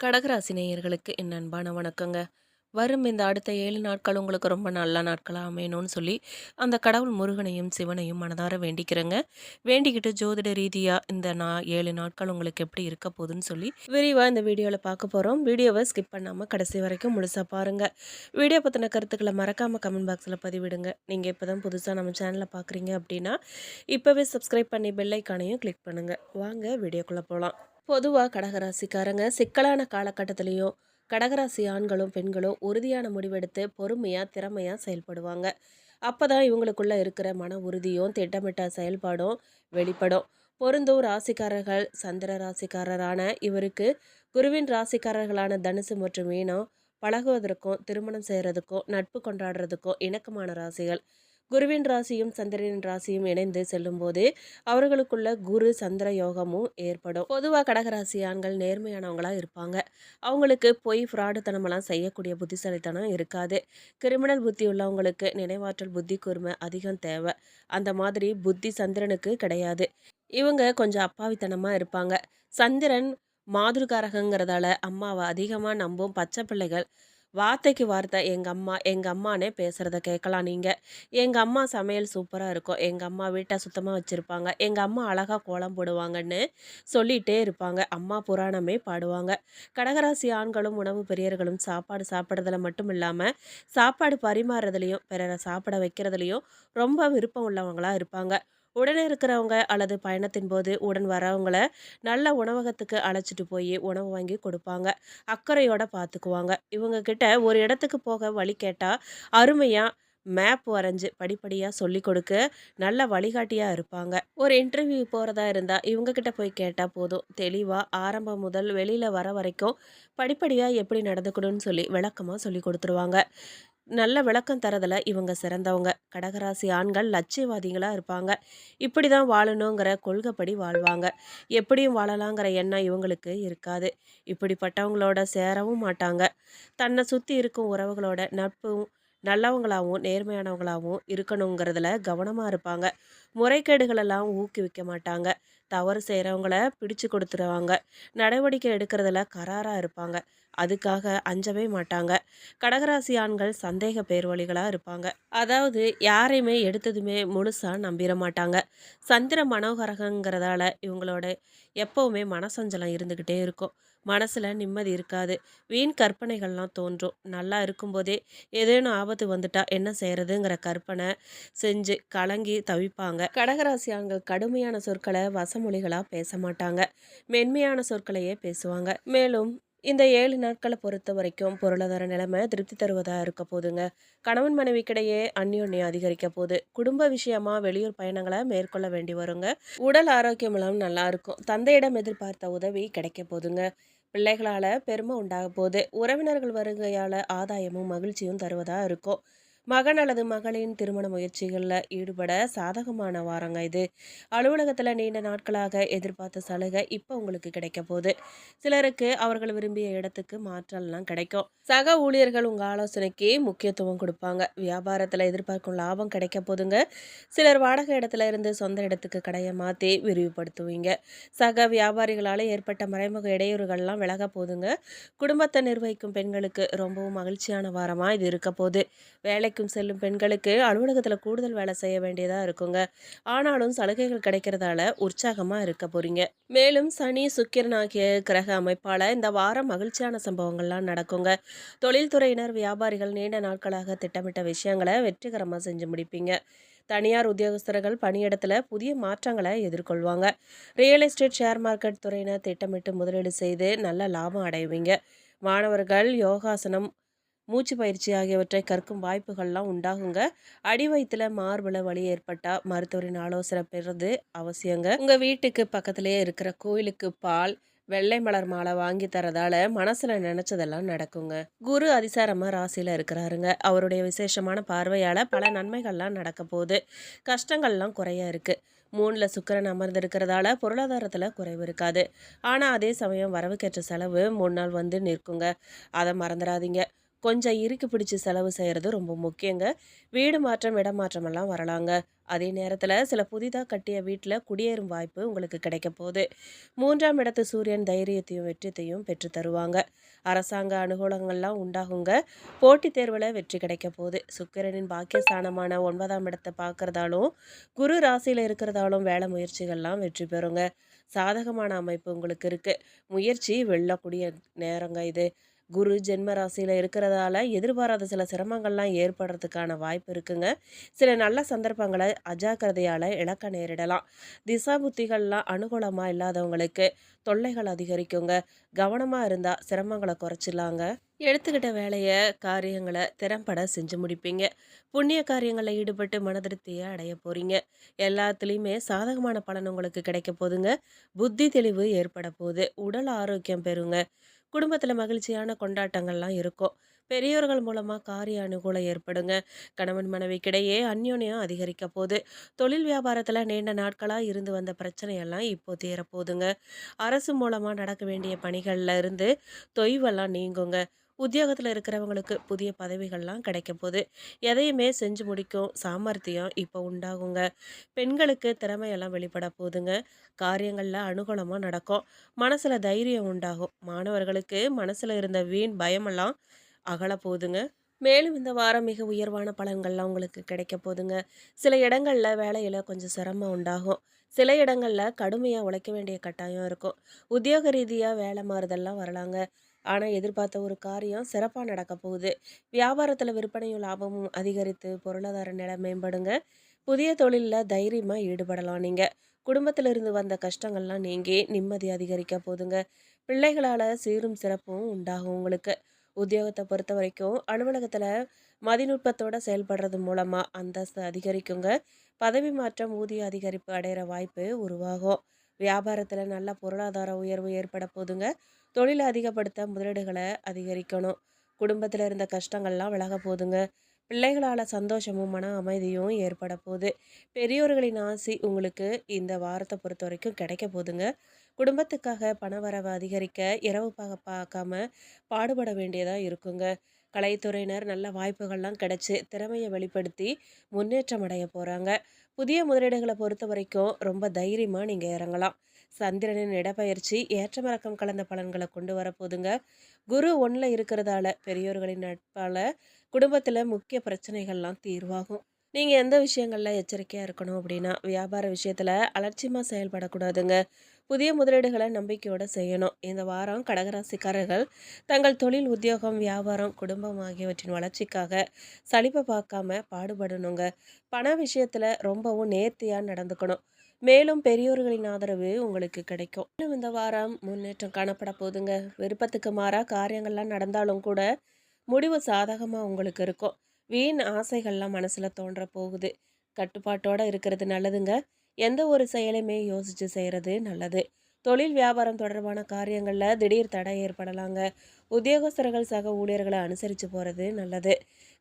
கடகராசி நேயர்களுக்கு என் அன்பான வணக்கங்க. வரும் இந்த அடுத்த ஏழு நாட்கள் உங்களுக்கு ரொம்ப நல்ல நாட்களாக அமையணும்னு சொல்லி அந்த கடவுள் முருகனையும் சிவனையும் மனதார வேண்டிக்கிறேங்க. வேண்டிக்கிட்டு ஜோதிட ரீதியாக இந்த நான் ஏழு நாட்கள் உங்களுக்கு எப்படி இருக்க போகுதுன்னு சொல்லி விரிவாக இந்த வீடியோவில் பார்க்க போகிறோம் வீடியோவை ஸ்கிப் பண்ணாமல் கடைசி வரைக்கும் முழுசாக பாருங்கள் வீடியோ பற்றின கருத்துக்களை மறக்காமல் கமெண்ட் பாக்ஸில் பதிவிடுங்க. நீங்கள் இப்போ தான் புதுசாக நம்ம சேனலில் பார்க்குறீங்க அப்படின்னா இப்போவே சப்ஸ்கிரைப் பண்ணி பெல்லைக்கானையும் கிளிக் பண்ணுங்கள் வாங்க வீடியோக்குள்ளே போகலாம் பொதுவாக கடகராசிக்காரங்க சிக்கலான காலகட்டத்திலையும் கடகராசி ஆண்களும் பெண்களும் உறுதியான முடிவெடுத்து பொறுமையாக திறமையாக செயல்படுவாங்க. அப்போ தான் இவங்களுக்குள்ளே இருக்கிற மன உறுதியும் திட்டமிட்ட செயல்பாடும் வெளிப்படும். பொருந்தும் ராசிக்காரர்கள் சந்திர ராசிக்காரரான இவருக்கு குருவின் ராசிக்காரர்களான தனுசு மற்றும் மீனம் பழகுவதற்கும் திருமணம் செய்கிறதுக்கும் நட்பு கொண்டாடுறதுக்கும் இணக்கமான ராசிகள். குருவின் ராசியும் சந்திரனின் ராசியும் இணைந்து செல்லும்போது அவர்களுக்குள்ள குரு சந்திர யோகமும் ஏற்படும். பொதுவாக கடகராசி ஆண்கள் நேர்மையானவங்களா இருப்பாங்க. அவங்களுக்கு பொய் ஃப்ராடுத்தனமெல்லாம் செய்யக்கூடிய புத்திசாலித்தனம் இருக்காது. கிரிமினல் புத்தி உள்ளவங்களுக்கு நினைவாற்றல் புத்தி கூர்மை அதிகம் தேவை. அந்த மாதிரி புத்தி சந்திரனுக்கு கிடையாது. இவங்க கொஞ்சம் அப்பாவித்தனமாக இருப்பாங்க. சந்திரன் மாதுருகாரகங்கிறதால அம்மாவை அதிகமாக நம்பும் பச்சை பிள்ளைகள். வார்த்தைக்கு வார்த்தை. எங்கள் அம்மா எங்கள் அம்மானே பேசுகிறத கேட்கலாம் நீங்கள் எங்கள் அம்மா சமையல் சூப்பராக இருக்கும். எங்கள் அம்மா வீட்டை சுத்தமாக வச்சுருப்பாங்க. எங்கள் அம்மா அழகாக கோலம் போடுவாங்கன்னு சொல்லிகிட்டே இருப்பாங்க. அம்மா புராணமே பாடுவாங்க. கடகராசி ஆண்களும் உணவு பெரியர்களும் சாப்பாடு சாப்பிட்றதுல மட்டும் இல்லாமல் சாப்பாடு பரிமாறுறதுலையும் பிறரை சாப்பிட வைக்கிறதுலையும் ரொம்ப விருப்பம் உள்ளவங்களாக இருப்பாங்க. உடனே இருக்கிறவங்க அல்லது பயணத்தின் போது உடன் வரவங்கள நல்ல உணவகத்துக்கு அழைச்சிட்டு போய் உணவு வாங்கி கொடுப்பாங்க. அக்கறையோட பார்த்துக்குவாங்க இவங்க கிட்ட ஒரு இடத்துக்கு போக வழி கேட்டால் அருமையாக மேப் வரைஞ்சி படிப்படியாக சொல்லி கொடுக்க நல்ல வழிகாட்டியாக இருப்பாங்க. ஒரு இன்டர்வியூ போகிறதா இருந்தால் இவங்கக்கிட்ட போய் கேட்டால் போதும். தெளிவாக ஆரம்பம் முதல் வெளியில் வர வரைக்கும் படிப்படியாக எப்படி நடந்துக்கணும்னு சொல்லி விளக்கமாக சொல்லி கொடுத்துருவாங்க. நல்ல விளக்கம் தரதில் இவங்க சிறந்தவங்க. கடகராசி ஆண்கள் லட்சியவாதிகளாக இருப்பாங்க. இப்படி தான் வாழணுங்கிற கொள்கைப்படி வாழ்வாங்க. எப்படியும் வாழலாங்கிற எண்ணம் இவங்களுக்கு இருக்காது. இப்படிப்பட்டவங்களோட சேரவும் மாட்டாங்க. தன்னை சுற்றி இருக்கும் உறவுகளோட நட்பும் நல்லவங்களாகவும் நேர்மையானவங்களாகவும் இருக்கணுங்கிறதுல கவனமாக இருப்பாங்க. முறைகேடுகளெல்லாம் ஊக்குவிக்க மாட்டாங்க. தவறு செய்கிறவங்கள பிடிச்சு கொடுத்துருவாங்க. நடவடிக்கை எடுக்கிறதுல கராராக இருப்பாங்க. அதுக்காக அஞ்சவே மாட்டாங்க. கடகராசி ஆண்கள் சந்தேக பேர்வழிகளாக இருப்பாங்க. அதாவது யாரையுமே எடுத்ததுமே முழுசாக நம்பிட மாட்டாங்க. சந்திர மனோகரகங்கிறதால இவங்களோட எப்போவுமே மனசஞ்சலம் இருந்துக்கிட்டே இருக்கும். மனசில் நிம்மதி இருக்காது. வீண் கற்பனைகள்லாம் தோன்றும். நல்லா இருக்கும்போதே ஏதேனும் ஆபத்து வந்துட்டா என்ன செய்கிறதுங்கிற கற்பனை செஞ்சு கலங்கி தவிப்பாங்க. கடகராசி ஆண்கள் கடுமையான சொற்களை வசம் மொழிகளாக பேச மாட்டாங்க மென்மையான சொற்களையே பேசுவாங்க. மேலும் இந்த ஏழு நாட்களை பொறுத்த வரைக்கும் பொருளாதார நிலைமை திருப்தி தருவதாக இருக்க போதுங்க. கணவன் மனைவிக்கிடையே அந்யோன்யம் அதிகரிக்க போகுது. குடும்ப விஷயமா வெளியூர் பயணங்களை மேற்கொள்ள வேண்டி வருங்க. உடல் ஆரோக்கியமெல்லாம் நல்லா இருக்கும். தந்தையிடம் எதிர்பார்த்த உதவி கிடைக்க போதுங்க. பிள்ளைகளால் பெருமை உண்டாக போகுது. உறவினர்கள் வருகையால் ஆதாயமும் மகிழ்ச்சியும் தருவதாக இருக்கும். மகன் அல்லது மகளின் திருமண முயற்சிகளில் ஈடுபட சாதகமான வாரங்க இது. அலுவலகத்தில் நீண்ட நாட்களாக எதிர்பார்த்த சலுகை இப்போ உங்களுக்கு கிடைக்க போகுது. சிலருக்கு அவர்கள் விரும்பிய இடத்துக்கு மாற்றல்லாம் கிடைக்கும். சக ஊழியர்கள் உங்கள் ஆலோசனைக்கு முக்கியத்துவம் கொடுப்பாங்க. வியாபாரத்தில் எதிர்பார்க்கும் லாபம் கிடைக்க போதுங்க. சிலர் வாடகை இடத்துல இருந்து சொந்த இடத்துக்கு கடையை மாற்றி விரிவுபடுத்துவீங்க. சக வியாபாரிகளால் ஏற்பட்ட மறைமுக இடையூறுகள்லாம் விலக போதுங்க குடும்பத்தை நிர்வகிக்கும் பெண்களுக்கு ரொம்பவும் மகிழ்ச்சியான வாரமாக இது இருக்க போகுது வேலைக்கு வேலைக்கும் செல்லும் பெண்களுக்கு அலுவலகத்தில் கூடுதல் வேலை செய்ய வேண்டியதாக இருக்குங்க. ஆனாலும் சலுகைகள் கிடைக்கிறதால உற்சாகமாக இருக்க போகிறீங்க மேலும் சனி சுக்கிரன் ஆகிய கிரக அமைப்பால் இந்த வாரம் மகிழ்ச்சியான சம்பவங்கள்லாம் நடக்குங்க. தொழில்துறையினர் வியாபாரிகள் நீண்ட நாட்களாக திட்டமிட்ட விஷயங்களை வெற்றிகரமாக செஞ்சு முடிப்பீங்க. தனியார் உத்தியோகஸ்தர்கள் பணியிடத்தில் புதிய மாற்றங்களை எதிர்கொள்வாங்க. ரியல் எஸ்டேட் ஷேர் மார்க்கெட் துறையினர் திட்டமிட்டு முதலீடு செய்து நல்ல லாபம் அடைவீங்க. மாணவர்கள் யோகாசனம் மூச்சு பயிற்சி ஆகியவற்றை கற்கும் வாய்ப்புகள்லாம் உண்டாகுங்க. அடி வயிற்றுல மார்புல வலி ஏற்பட்டால் மருத்துவரின் ஆலோசனை பெறுறது அவசியங்க. உங்கள் வீட்டுக்கு பக்கத்துலேயே இருக்கிற கோயிலுக்கு பால் வெள்ளை மலர் மாலை வாங்கி தரதால மனசுல நினைச்சதெல்லாம் நடக்குங்க. குரு அதிசாரமா ராசியில இருக்கிறாருங்க. அவருடைய விசேஷமான பார்வையால பல நன்மைகள்லாம் நடக்க போகுது. கஷ்டங்கள்லாம் குறைய இருக்கு. மூணுல சுக்கரன் அமர்ந்திருக்கிறதால பொருளாதாரத்துல குறைவு இருக்காது. ஆனா அதே சமயம் வரவுக்கேற்ற செலவு மூணு நாள் வந்து நிற்குங்க. அதை மறந்துடாதீங்க. கொஞ்சம் இறுக்கி பிடிச்சி செலவு செய்கிறது ரொம்ப முக்கியங்க. வீடு மாற்றம் இடமாற்றமெல்லாம் வரலாங்க. அதே நேரத்தில் சில புதிதாக கட்டிய வீட்டில் குடியேறும் வாய்ப்பு உங்களுக்கு கிடைக்க போகுது. மூன்றாம் இடத்து சூரியன் தைரியத்தையும் வெற்றியத்தையும் பெற்று தருவாங்க. அரசாங்க அனுகூலங்கள்லாம் உண்டாகுங்க. போட்டித் தேர்வில் வெற்றி கிடைக்க போகுது. சுக்கிரனின் பாக்கியஸ்தானமான ஒன்பதாம் இடத்தை பார்க்குறதாலும் குரு ராசியில் இருக்கிறதாலும் வேலை முயற்சிகள்லாம் வெற்றி பெறுங்க. சாதகமான அமைப்பு உங்களுக்கு இருக்குது முயற்சி வெல்லக்கூடிய நேரங்க இது. குரு ஜென்ம ராசியில் இருக்கிறதால எதிர்பாராத சில சிரமங்கள்லாம் ஏற்படுறதுக்கான வாய்ப்பு இருக்குங்க. சில நல்ல சந்தர்ப்பங்களை அஜாக்கிரதையால் இழக்க நேரிடலாம். திசா புத்திகள்லாம் அனுகூலமாக இல்லாதவங்களுக்கு தொல்லைகள் அதிகரிக்குங்க. கவனமாக இருந்தால் சிரமங்களை குறைச்சிடலாங்க. எடுத்துக்கிட்ட வேலையை காரியங்களை திறம்பட செஞ்சு முடிப்பீங்க. புண்ணிய காரியங்களில் ஈடுபட்டு மன திருப்தியை அடைய போகிறீங்க எல்லாத்துலேயுமே சாதகமான பலன் உங்களுக்கு கிடைக்க போதுங்க புத்தி தெளிவு ஏற்பட போகுது. உடல் ஆரோக்கியம் பெறுங்க. குடும்பத்தில் மகிழ்ச்சியான கொண்டாட்டங்கள்லாம் இருக்கும். பெரியோர்கள் மூலமாக காரிய அனுகூலம் ஏற்படுங்க. கணவன் மனைவிக்கிடையே அந்யோன்யம் அதிகரிக்க போகுது. தொழில் வியாபாரத்தில் நீண்ட நாட்களாக இருந்து வந்த பிரச்சனையெல்லாம் இப்போ தீரப்போகுதுங்க. அரசு மூலமாக நடக்க வேண்டிய பணிகளில் இருந்து தொய்வெல்லாம் நீங்குங்க. உத்தியோகத்தில் இருக்கிறவங்களுக்கு புதிய பதவிகள்லாம் கிடைக்கும் போது எதையுமே செஞ்சு முடிக்கும் சாமர்த்தியம் இப்போ உண்டாகுங்க. பெண்களுக்கு திறமையெல்லாம் வெளிப்பட போகுதுங்க காரியங்களில் அனுகூலமாக நடக்கும். மனசில் தைரியம் உண்டாகும். மாணவர்களுக்கு மனசில் இருந்த வீண் பயமெல்லாம் அகல போகுதுங்க மேலும் இந்த வாரம் மிக உயர்வான பலன்கள்லாம் உங்களுக்கு கிடைக்க போகுதுங்க சில இடங்களில் வேலையில் கொஞ்சம் சிரமம் உண்டாகும். சில இடங்களில் கடுமையாக உழைக்க வேண்டிய கட்டாயம் இருக்கும். உத்தியோக ரீதியாக வேலை மாறுதல்லாம் வரலாங்க. ஆனால் எதிர்பார்த்த ஒரு காரியம் சிறப்பாக நடக்க போகுது. வியாபாரத்தில் விற்பனையும் லாபமும் அதிகரித்து பொருளாதார நிலை மேம்படுங்க. புதிய தொழிலில் தைரியமாக ஈடுபடலாம் நீங்கள் குடும்பத்தில் இருந்து வந்த கஷ்டங்கள்லாம் நீங்கி நிம்மதி அதிகரிக்க போதுங்க. பிள்ளைகளால் சீரும் சிறப்பும் உண்டாகும் உங்களுக்கு. உத்தியோகத்தை பொறுத்த வரைக்கும் அலுவலகத்தில் மதிநுட்பத்தோடு செயல்படுறது மூலமாக அந்தஸ்து அதிகரிக்குங்க. பதவி மாற்றம் ஊதிய அதிகரிப்பு அடைகிற வாய்ப்பு உருவாகும். வியாபாரத்தில் நல்ல பொருளாதார உயர்வு ஏற்பட போதுங்க. தொழிலை அதிகப்படுத்த முதலீடுகளை அதிகரிக்கணும். குடும்பத்தில் இருந்த கஷ்டங்கள்லாம் விலக போதுங்க. பிள்ளைகளால் சந்தோஷமும் மன அமைதியும் ஏற்பட போகுது. பெரியோர்களின் ஆசி உங்களுக்கு இந்த வாரத்தை பொறுத்த வரைக்கும் கிடைக்க போதுங்க. குடும்பத்துக்காக பணவரவை அதிகரிக்க இரவு பாக பார்க்காம பாடுபட வேண்டியதாக இருக்குங்க. கலைத்துறையினர் நல்ல வாய்ப்புகள்லாம் கிடைச்சி திறமையை வெளிப்படுத்தி முன்னேற்றம் அடைய போகிறாங்க புதிய முதலீடுகளை பொறுத்த வரைக்கும் ரொம்ப தைரியமாக நீங்கள் இறங்கலாம். சந்திரனின் இடப்பெயர்ச்சி ஏற்றமிறக்கம் கலந்த பலன்களை கொண்டு வரப்போதுங்க குரு ஒன்றில் இருக்கிறதால பெரியோர்களின் நட்பால் குடும்பத்தில் முக்கிய பிரச்சனைகள்லாம் தீர்வாகும். நீங்கள் எந்த விஷயங்களில் எச்சரிக்கையாக இருக்கணும் அப்படின்னா வியாபார விஷயத்தில் அலட்சியமாக செயல்படக்கூடாதுங்க. புதிய முதலீடுகளை நம்பிக்கையோடு செய்யணும். இந்த வாரம் கடகராசிக்காரர்கள் தங்கள் தொழில் உத்தியோகம் வியாபாரம் குடும்பம் ஆகியவற்றின் வளர்ச்சிக்காக சலிப்பை பார்க்காம பாடுபடணுங்க. பண விஷயத்தில் ரொம்பவும் நேர்த்தியாக நடந்துக்கணும். மேலும் பெரியோர்களின் ஆதரவு உங்களுக்கு கிடைக்கும். இன்னும் இந்த வாரம் முன்னேற்றம் காணப்பட போதுங்க விருப்பத்துக்கு மாறாக காரியங்கள்லாம் நடந்தாலும் கூட முடிவு சாதகமாக உங்களுக்கு இருக்கும். வீண் ஆசைகள்லாம் மனசில் தோன்ற போகுது. கட்டுப்பாட்டோடு இருக்கிறது நல்லதுங்க. எந்த ஒரு செயலையுமே யோசித்து செய்கிறது நல்லது. தொழில் வியாபாரம் தொடர்பான காரியங்களில் திடீர் தடை ஏற்படலாங்க. உத்தியோகஸ்தர்கள் சக ஊழியர்களை அனுசரித்து போகிறது நல்லது.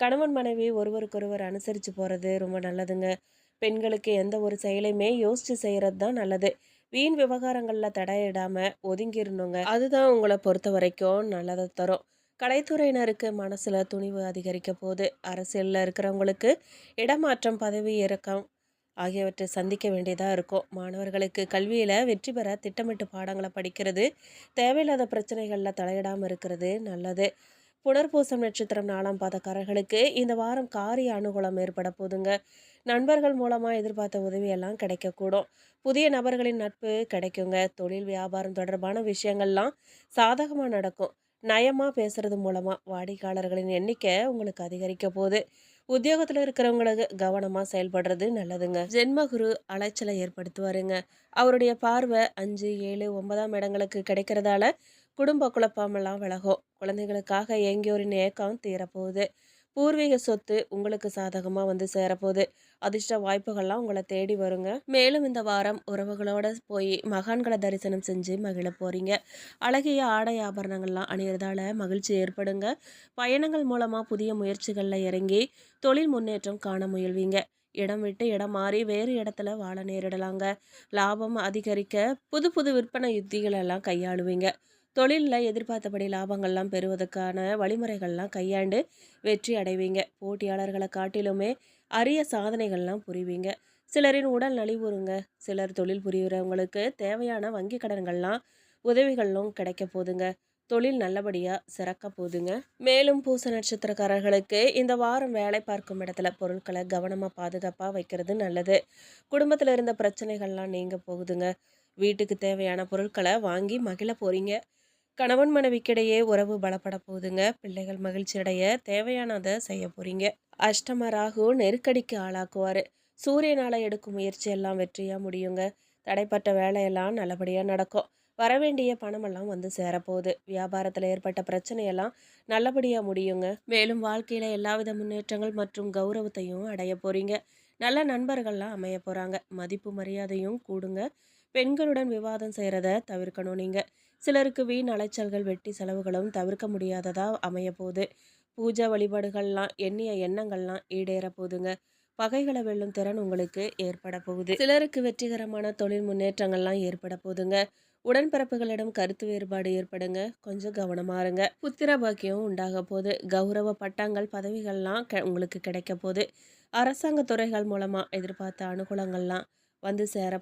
கணவன் மனைவி ஒருவருக்கொருவர் அனுசரித்து போகிறது ரொம்ப நல்லதுங்க. பெண்களுக்கு எந்த ஒரு செயலையுமே யோசித்து செய்கிறது தான் நல்லது. வீண் விவகாரங்களில் தடையிடாமல் ஒதுங்கிடணுங்க அதுதான் உங்களை பொறுத்த வரைக்கும் நல்லதை தரும். கலைத்துறையினருக்கு மனசில் துணிவு அதிகரிக்க போது அரசியலில் இருக்கிறவங்களுக்கு இடமாற்றம் பதவி இறக்கம் ஆகியவற்றை சந்திக்க வேண்டியதாக இருக்கும். மாணவர்களுக்கு கல்வியில் வெற்றி பெற திட்டமிட்டு பாடங்களை படிக்கிறது தேவையில்லாத பிரச்சனைகளில் தலையிடாமல் இருக்கிறது நல்லது. புனர்பூசம் நட்சத்திரம் நாலாம் பாதக்காரர்களுக்கு இந்த வாரம் காரிய அனுகூலம் ஏற்பட போதுங்க நண்பர்கள் மூலமாக எதிர்பார்த்த உதவியெல்லாம் கிடைக்கக்கூடும். புதிய நபர்களின் நட்பு கிடைக்குங்க. தொழில் வியாபாரம் தொடர்பான விஷயங்கள்லாம் சாதகமாக நடக்கும். நயமாக பேசுகிறது மூலமாக வாடிக்கையாளர்களின் எண்ணிக்கை உங்களுக்கு அதிகரிக்க போகுது. உத்தியோகத்தில் இருக்கிறவங்களுக்கு கவனமாக செயல்படுறது நல்லதுங்க. ஜென்மகுரு அலைச்சலை ஏற்படுத்துவாருங்க. அவருடைய பார்வை அஞ்சு ஏழு ஒன்பதாம் இடங்களுக்கு கிடைக்கிறதால குடும்ப குழப்பமெல்லாம் விலகும். குழந்தைகளுக்காக எங்கேயோரின் ஏக்கம் தீரப்போகுது. பூர்வீக சொத்து உங்களுக்கு சாதகமாக வந்து சேரப்போகுது. அதிர்ஷ்ட வாய்ப்புகள்லாம் உங்களை தேடி வருங்க. மேலும் இந்த வாரம் உறவுகளோட போய் மகான்களை தரிசனம் செஞ்சு மகிழ போகிறீங்க அழகிய ஆடை ஆபரணங்கள்லாம் அணியறதால மகிழ்ச்சி ஏற்படுங்க. பயணங்கள் மூலமாக புதிய முயற்சிகளில் இறங்கி தொழில் முன்னேற்றம் காண முயல்வீங்க. இடம் விட்டு இடம் மாறி வேறு இடத்துல வாழ நேரிடலாங்க. லாபம் அதிகரிக்க புது புது விற்பனை யுத்திகளெல்லாம் கையாளுவீங்க. தொழிலில் எதிர்பார்த்தபடி லாபங்கள்லாம் பெறுவதற்கான வழிமுறைகள்லாம் கையாண்டு வெற்றி அடைவீங்க. போட்டியாளர்களை காட்டிலுமே அரிய சாதனைகள்லாம் புரிவீங்க. சிலரின் உடல் நலிவுறுங்க. சிலர் தொழில் புரிகிறவங்களுக்கு தேவையான வங்கி கடன்கள்லாம் உதவிகளும் கிடைக்க போதுங்க. தொழில் நல்லபடியாக சிறக்க போதுங்க. மேலும் பூச நட்சத்திரக்காரர்களுக்கு இந்த வாரம் வேலை பார்க்கும் இடத்துல பொருட்களை கவனமாக பாதுகாப்பாக வைக்கிறது நல்லது. குடும்பத்தில் இருந்த பிரச்சனைகள்லாம் நீங்க போகுதுங்க. வீட்டுக்கு தேவையான பொருட்களை வாங்கி மகிழ போகிறீங்க கணவன் மனைவிக்கிடையே உறவு பலப்பட போகுதுங்க. பிள்ளைகள் மகிழ்ச்சி அடைய தேவையானதை செய்ய போறீங்க. அஷ்டம ராகு நெருக்கடிக்கு ஆளாக்குவாரு. சூரியனால எடுக்கும் முயற்சி எல்லாம் வெற்றியா முடியுங்க. தடைப்பட்ட வேலையெல்லாம் நல்லபடியா நடக்கும். வரவேண்டிய பணமெல்லாம் வந்து சேரப்போகுது. வியாபாரத்தில் ஏற்பட்ட பிரச்சனையெல்லாம் நல்லபடியாக முடியுங்க. மேலும் வாழ்க்கையில் எல்லாவித முன்னேற்றங்கள் மற்றும் கௌரவத்தையும் அடைய போகிறீங்க நல்ல நண்பர்கள்லாம் அமைய போகிறாங்க மதிப்பு மரியாதையும் கூடுங்க. பெண்களுடன் விவாதம் செய்கிறத தவிர்க்கணும் நீங்கள் சிலருக்கு வீண் அலைச்சல்கள் வெட்டி செலவுகளும் தவிர்க்க முடியாததா அமைய போகுது வழிபாடுகள்லாம் எண்ணிய எண்ணங்கள்லாம் ஈடேற போகுதுங்க. பகைகளை வெல்லும் திறன் உங்களுக்கு ஏற்பட போகுது. சிலருக்கு வெற்றிகரமான தொழில் முன்னேற்றங்கள்லாம் ஏற்பட போகுதுங்க. உடன்பிறப்புகளிடம் கருத்து வேறுபாடு ஏற்படுங்க. கொஞ்சம் கவனமா இருங்க. புத்திர பாக்கியம் உண்டாக போகுது. கௌரவ பட்டங்கள் பதவிகள்லாம் உங்களுக்கு கிடைக்க போகுது. அரசாங்க துறைகள் மூலமாக எதிர்பார்த்த அனுகூலங்கள்லாம் வந்து சேர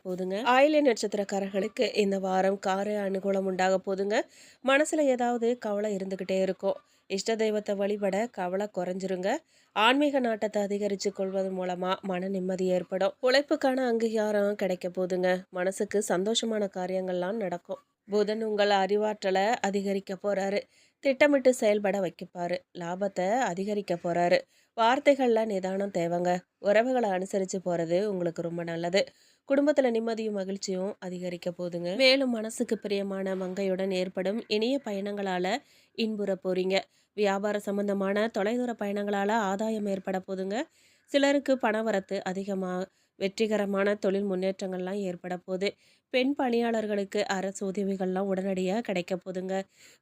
ஆயிலை நட்சத்திரக்காரர்களுக்கு இந்த வாரம் கார அனுகூலம் உண்டாக போதுங்க. மனசில் ஏதாவது கவலை இருந்துக்கிட்டே இருக்கும். இஷ்ட தெய்வத்தை வழிபட கவலை குறைஞ்சிருங்க. ஆன்மீக நாட்டத்தை அதிகரித்து கொள்வது மூலமாக மன நிம்மதி ஏற்படும். உழைப்புக்கான அங்கீகாரம் கிடைக்க போதுங்க. மனசுக்கு சந்தோஷமான காரியங்கள்லாம் நடக்கும். புதன் உங்கள் அறிவாற்றலை அதிகரிக்க போகிறாரு திட்டமிட்டு செயல்பட வைக்கப்பாரு லாபத்தை அதிகரிக்க போகிறாரு வார்த்தைகள்லாம் நிதானம் தேவைங்க. உறவுகளை அனுசரித்து போகிறது உங்களுக்கு ரொம்ப நல்லது. குடும்பத்தில் நிம்மதியும் மகிழ்ச்சியும் அதிகரிக்க போதுங்க. மேலும் மனசுக்கு பிரியமான மங்கையுடன் ஏற்படும் இனிய பயணங்களால் இன்புற போகிறீங்க வியாபார சம்பந்தமான தொலைதூர பயணங்களால் ஆதாயம் ஏற்பட போதுங்க. சிலருக்கு பணவரத்து அதிகமாக வெற்றிகரமான தொழில் முன்னேற்றங்கள்லாம் ஏற்பட போகுது பெண் பணியாளர்களுக்கு அரசு உதவிகள்லாம் உடனடியாக கிடைக்க போதுங்க.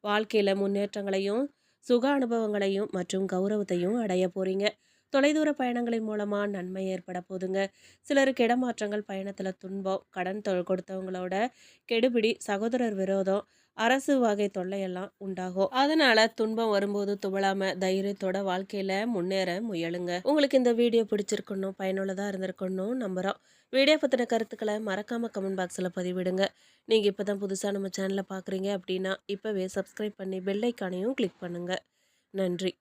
வாழ்க்கையில் முன்னேற்றங்களையும் சுக அனுபவங்களையும் மற்றும் கௌரவத்தையும் அடைய போறீங்க. தொலைதூர பயணங்களின் மூலமாக நன்மை ஏற்பட போதுங்க. சிலருக்கு இடமாற்றங்கள் பயணத்தில் துன்பம் கடன் தொ கொடுத்தவங்களோட கெடுபிடி சகோதரர் விரோதம் அரசு வகை தொல்லையெல்லாம் உண்டாகும். அதனால துன்பம் வரும்போது துவளாம தைரியத்தோட வாழ்க்கையில முன்னேற முயலுங்க. உங்களுக்கு இந்த வீடியோ பிடிச்சிருக்கணும் பயனுள்ளதாக இருந்திருக்கணும் நம்புறோம். வீடியோ பற்றின கருத்துக்களை மறக்காமல் கமெண்ட் பாக்ஸில் பதிவிடுங்க. நீங்கள் இப்போ தான் புதுசாக நம்ம சேனலை பார்க்குறீங்க அப்படின்னா இப்போவே சப்ஸ்கிரைப் பண்ணி பெல்லைக்கானையும் கிளிக் பண்ணுங்கள் நன்றி.